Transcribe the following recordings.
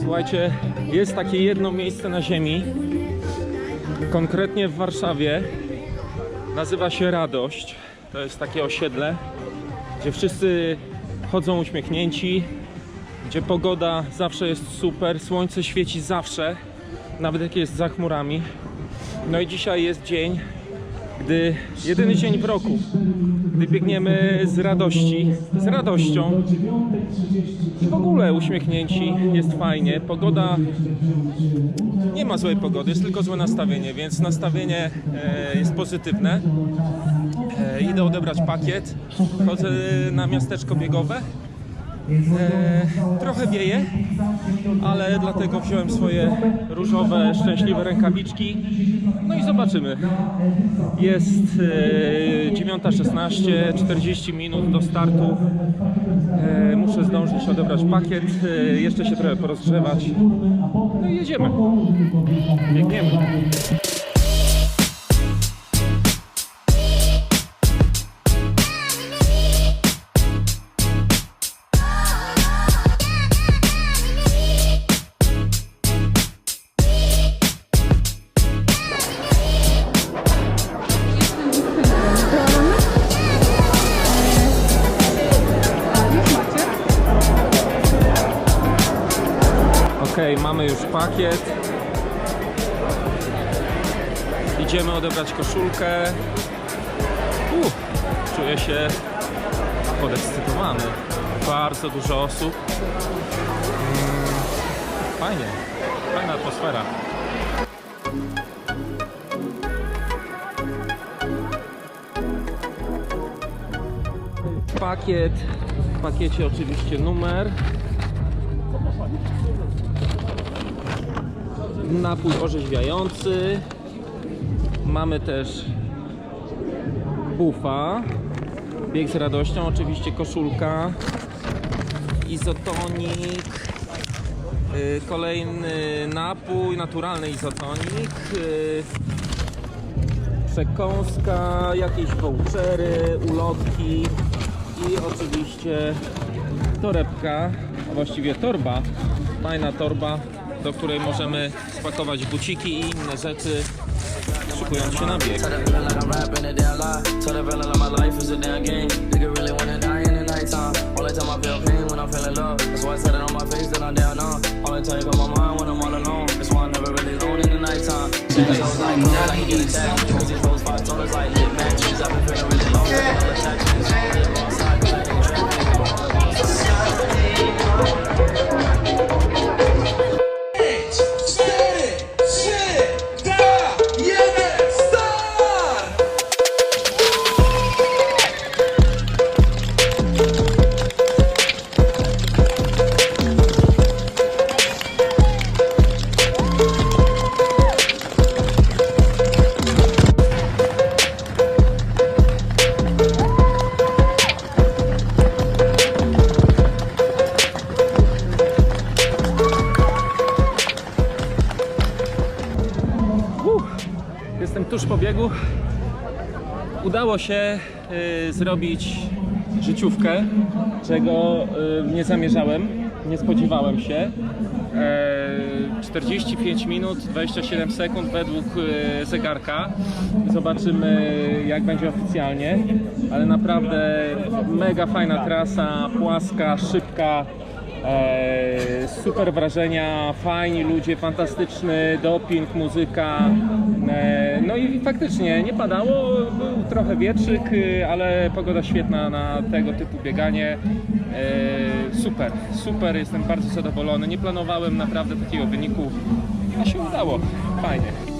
Słuchajcie, jest takie jedno miejsce na ziemi, konkretnie w Warszawie. Nazywa się Radość. To jest takie osiedle, gdzie wszyscy chodzą uśmiechnięci, gdzie pogoda zawsze jest super, słońce świeci zawsze, nawet jak jest za chmurami. No i dzisiaj jest dzień, gdy jedyny dzień w roku, gdy biegniemy z radości, z radością i w ogóle uśmiechnięci, jest fajnie. Pogoda nie ma złej pogody, jest tylko złe nastawienie, więc nastawienie e, jest pozytywne. E, idę odebrać pakiet, chodzę na miasteczko biegowe. E, trochę wieje, ale dlatego wziąłem swoje różowe, szczęśliwe rękawiczki. No i zobaczymy. Jest e, 9.16, 40 minut do startu. E, muszę zdążyć odebrać pakiet, e, jeszcze się trochę porozgrzewać. No i jedziemy. Biegniemy. Już pakiet. Idziemy odebrać koszulkę. Uh, czuję się podekscytowany. Bardzo dużo osób. Mm, fajnie, fajna atmosfera. Pakiet, w pakiecie oczywiście numer. Napój orzeźwiający. Mamy też bufa. Bieg z radością, oczywiście koszulka. Izotonik. y, Kolejny napój, naturalny izotonik. y, Przekąska, jakieś vouchery, ulotki i oczywiście torebka, a właściwie torba, fajna torba, do której możemy spakować buciki i inne rzeczy, szykując się na bieg. Tell tuż po biegu. Udało się y, zrobić życiówkę, czego y, nie zamierzałem, nie spodziewałem się. E, 45 minut, 27 sekund według y, zegarka. Zobaczymy jak będzie oficjalnie, ale naprawdę mega fajna trasa, płaska, szybka. E, super wrażenia, fajni ludzie, fantastyczny doping, muzyka. E, no i faktycznie nie padało, był trochę wietrzyk, y, ale pogoda świetna na tego typu bieganie. E, super, super, jestem bardzo zadowolony. Nie planowałem naprawdę takiego wyniku, a się udało. Fajnie.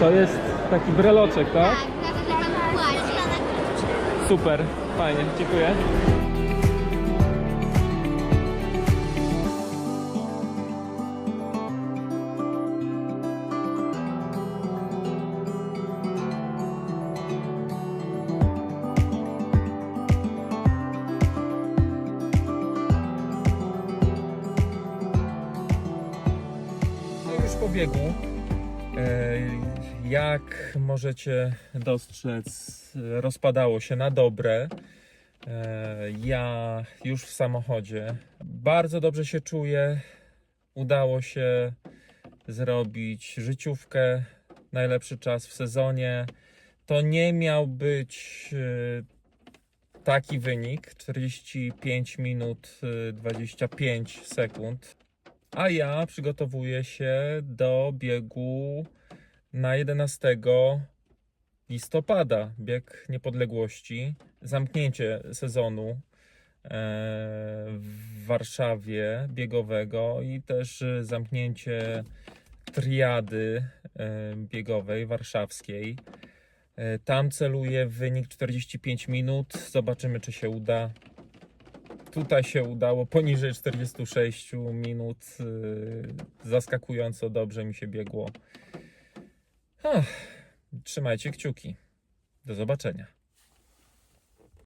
To jest taki breloczek, tak? płaci. Super, fajnie, dziękuję. Już po biegu. E, Jak możecie dostrzec, rozpadało się na dobre. E, Ja już w samochodzie bardzo dobrze się czuję. Udało się zrobić życiówkę, najlepszy czas w sezonie. To nie miał być e, taki wynik 45 minut e, 25 sekund. A ja przygotowuję się do biegu na 11 listopada. Bieg niepodległości, zamknięcie sezonu e, w Warszawie biegowego i też zamknięcie triady e, biegowej warszawskiej. E, Tam celuję wynik 45 minut. Zobaczymy, czy się uda. Tutaj się udało poniżej 46 minut. Zaskakująco dobrze mi się biegło. Ach, trzymajcie kciuki. Do zobaczenia.